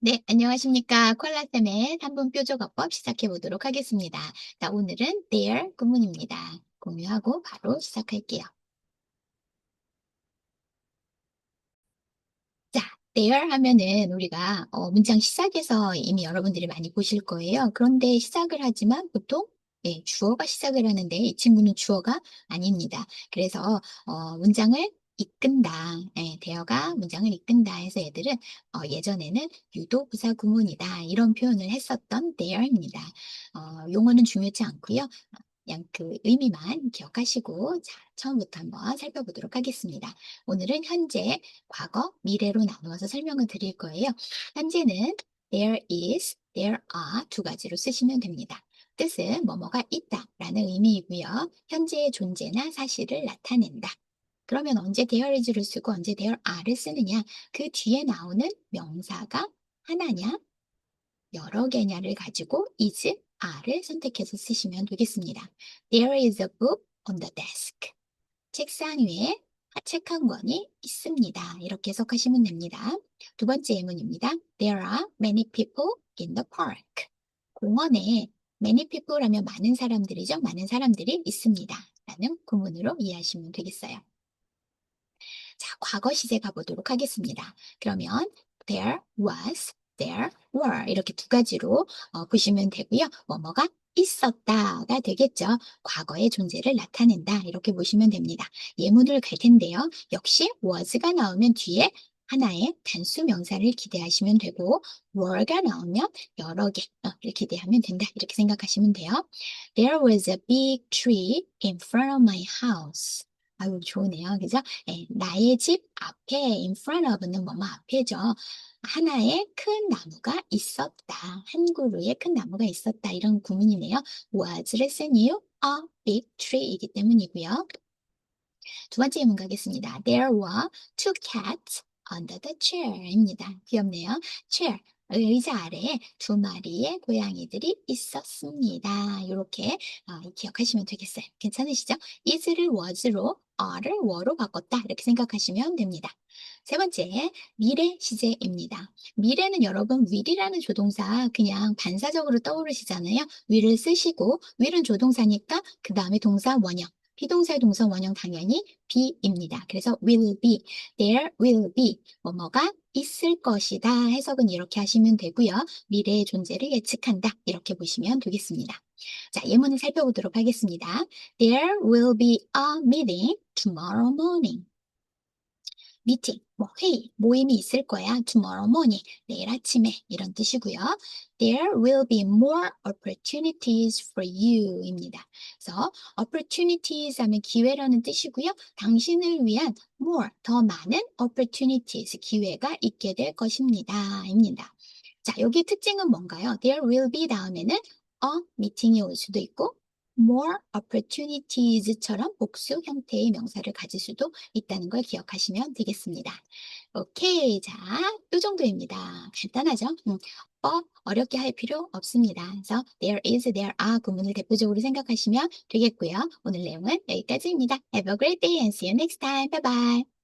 네, 안녕하십니까. 콜라쌤의 3분 뾰족어법 시작해 보도록 하겠습니다. 자, 오늘은 there 구문입니다. 공유하고 바로 시작할게요. 자, there 하면은 우리가 어, 문장 시작에서 이미 여러분들이 많이 보실 거예요. 그런데 시작을 하지만 보통 예, 주어가 시작을 하는데 이 친구는 주어가 아닙니다. 그래서 어, 문장을 이끈다. 예, 대어가 문장을 이끈다 해서 애들은 어, 예전에는 유도 부사 구문이다. 이런 표현을 했었던 there입니다. 어, 용어는 중요치 않고요. 그냥 그 의미만 기억하시고 자, 처음부터 한번 살펴보도록 하겠습니다. 오늘은 현재, 과거, 미래로 나누어서 설명을 드릴 거예요. 현재는 there is, there are 두 가지로 쓰시면 됩니다. 뜻은 뭐뭐가 있다 라는 의미이고요. 현재의 존재나 사실을 나타낸다. 그러면 언제 there is를 쓰고 언제 there are를 쓰느냐? 그 뒤에 나오는 명사가 하나냐, 여러 개냐를 가지고 is, are를 선택해서 쓰시면 되겠습니다. There is a book on the desk. 책상 위에 책 한 권이 있습니다. 이렇게 해석하시면 됩니다. 두 번째 예문입니다. There are many people in the park. 공원에 many people 하면 많은 사람들이죠. 많은 사람들이 있습니다. 라는 구문으로 이해하시면 되겠어요. 자, 과거 시제 가보도록 하겠습니다. 그러면 there was, there were 이렇게 두 가지로 어, 보시면 되고요. 뭐뭐가 있었다가 되겠죠. 과거의 존재를 나타낸다 이렇게 보시면 됩니다. 예문을 갈 텐데요. 역시 was가 나오면 뒤에 하나의 단수 명사를 기대하시면 되고 were가 나오면 여러 개를 기대하면 된다 이렇게 생각하시면 돼요. There was a big tree in front of my house. 아유, 좋으네요. 그죠? 예, 나의 집 앞에 in front of는 뭐뭐 앞에죠. 하나의 큰 나무가 있었다. 한 그루의 큰 나무가 있었다. 이런 구문이네요. was를 쓴 이유 a big tree이기 때문이고요. 두 번째 예문 가겠습니다. There were two cats under the chair입니다. 귀엽네요. chair. 의자 아래에 두 마리의 고양이들이 있었습니다. 이렇게 어, 기억하시면 되겠어요. 괜찮으시죠? is를 was로 are를 were로 바꿨다. 이렇게 생각하시면 됩니다. 세 번째, 미래 시제입니다. 미래는 여러분 will이라는 조동사 그냥 반사적으로 떠오르시잖아요. will을 쓰시고 will은 조동사니까 그 다음에 동사 원형. 비동사의 동사 원형 당연히 be입니다. 그래서 will be, there will be, 뭐뭐가 있을 것이다 해석은 이렇게 하시면 되고요. 미래의 존재를 예측한다 이렇게 보시면 되겠습니다. 자, 예문을 살펴보도록 하겠습니다. There will be a meeting tomorrow morning. 미팅, 뭐 회의, 모임이 있을 거야. tomorrow morning, 내일 아침에 이런 뜻이고요. There will be more opportunities for you입니다. 그래서 opportunities 하면 기회라는 뜻이고요. 당신을 위한 more, 더 많은 opportunities, 기회가 있게 될 것입니다. 입니다. 자, 여기 특징은 뭔가요? There will be 다음에는 a meeting이 올 수도 있고 more opportunities처럼 복수 형태의 명사를 가질 수도 있다는 걸 기억하시면 되겠습니다. 오케이. 자, 이 정도입니다. 간단하죠? 음, 어, 어렵게 할 필요 없습니다. 그래서 there is, there are 구문을 대표적으로 생각하시면 되겠고요. 오늘 내용은 여기까지입니다. Have a great day and see you next time. Bye bye.